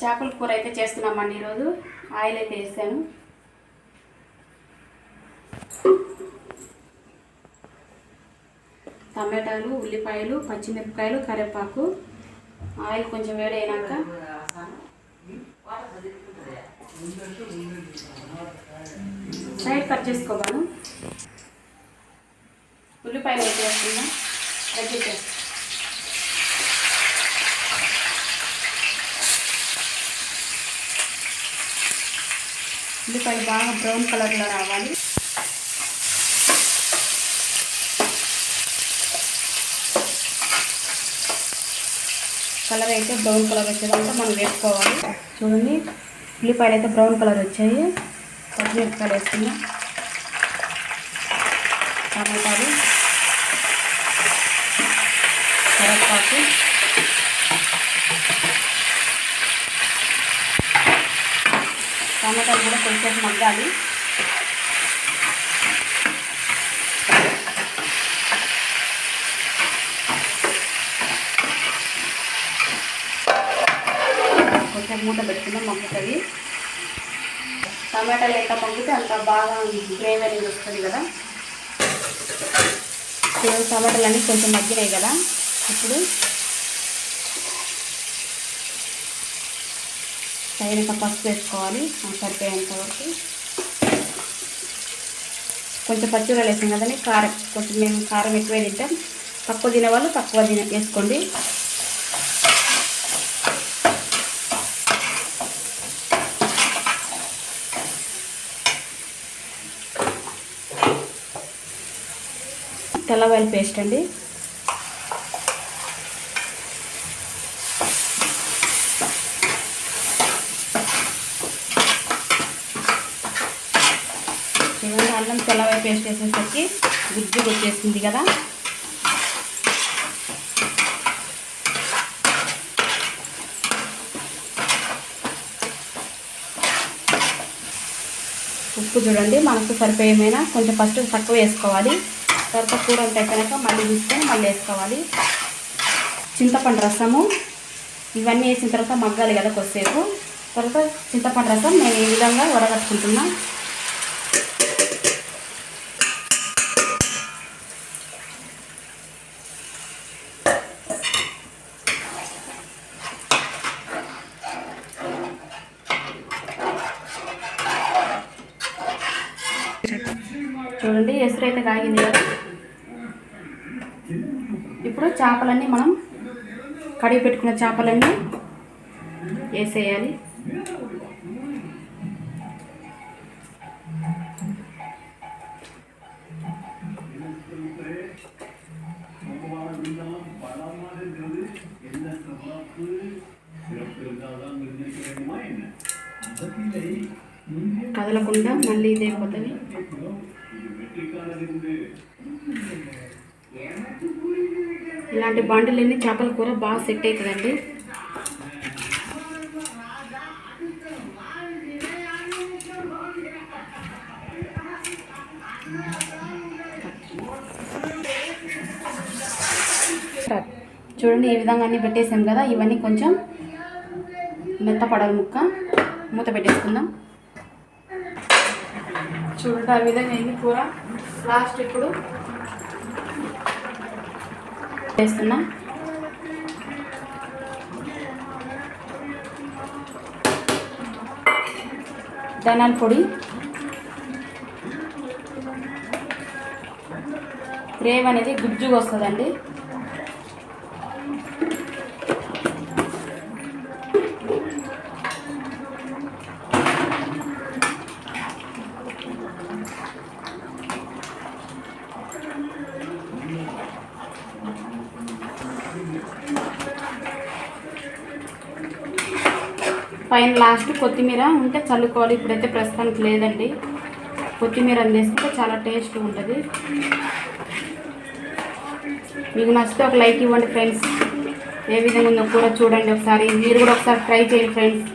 చేపల కూర అయితే చేస్తున్నామండి ఈరోజు. ఆయిల్ అయితే వేసాను. టమాటాలు ఉల్లిపాయలు పచ్చిమిరపకాయలు కరివేపాకు. ఆయిల్ కొంచెం వేడైనాక సైడ్ కట్ చేసుకోవాలి ఉల్లిపాయలు అయితే వేస్తున్నా. కట్ ఉల్లిపాయలు బాగా బ్రౌన్ కలర్లో రావాలి. కలర్ అయితే బ్రౌన్ కలర్ వచ్చేదాకా మనం వేసుకోవాలి. చూడండి ఉల్లిపాయలు అయితే బ్రౌన్ కలర్ వచ్చాయి. పచ్చిమిరపకాయలు వేసుకున్నాం టమాటాలు. టమాటాలు కూడా కొంచెం మగ్గాలి. కొంచెం మూత పెట్టుకుందాం మగ్గుతుంది. టమాటాలు ఎంత మగ్గితే అంత బాగా గ్రేవీ అనేది వస్తుంది కదా. టమాటాలు అన్నీ కొంచెం మగ్గినాయి కదా. ఇప్పుడు తగినంత పసుపు వేసుకోవాలి. సరిపోయేంత వరకు. కొంచెం పచ్చిమిరలు వేసాం కదండి కారం. కొంచెం మేము కారం ఎక్కువే తింటాం. తక్కువ తినే వాళ్ళు తక్కువ తిన వేసుకోండి. తెల్లవాయల పేస్ట్ అండి. చూడండి అల్లం తెల్లవాయ పేస్ట్ వేసేసరికి గుజ్జు వచ్చేసింది కదా. ఉప్పు చూడండి మనకు సరిపోయేమైనా కొంచెం ఫస్ట్ తక్కువ వేసుకోవాలి. తర్వాత కూర అంతా అయిపోయాక మళ్ళీ తీసుకొని మళ్ళీ వేసుకోవాలి. చింతపండు రసము ఇవన్నీ వేసిన తర్వాత మగ్గాలి కదా కొద్దిసేపు. తర్వాత చింతపండు రసం నేను ఈ విధంగా వడగట్టుకుంటున్నా. చూడండి ఎసురు అయితే కాగింది కదా. ఇప్పుడు చేపలన్నీ మనం కడిగి పెట్టుకున్న చేపలన్నీ వేసేయాలి. కదలకుండా మళ్ళీ ఇదే పోతుంది ఇలాంటి బండిలన్నీ చేపల కూర బాగా సెట్ అవుతుందండి చూడండి ఈ విధంగా అన్నీ పెట్టేసాం కదా ఇవన్నీ కొంచెం మెత్తపడాలి ముక్క. మూత పెట్టేసుకుందాం. చూడండి ఆ విధంగా అయింది కూర. లాస్ట్ ఇప్పుడు వేస్తున్నా. ధనాల పొడి గ్రేవ్ అనేది గుజ్జుగా వస్తుందండి. పైన లాస్ట్ కొత్తిమీర ఉంటే చల్లుకోవాలి. ఇప్పుడైతే ప్రస్తుతానికి లేదండి. కొత్తిమీర అందేస్తే చాలా టేస్ట్ ఉంటుంది. మీకు నచ్చితే ఒక లైక్ ఇవ్వండి ఫ్రెండ్స్. ఏ విధంగా ఉందో కూడా చూడండి. ఒకసారి మీరు కూడా ఒకసారి ట్రై చేయండి ఫ్రెండ్స్.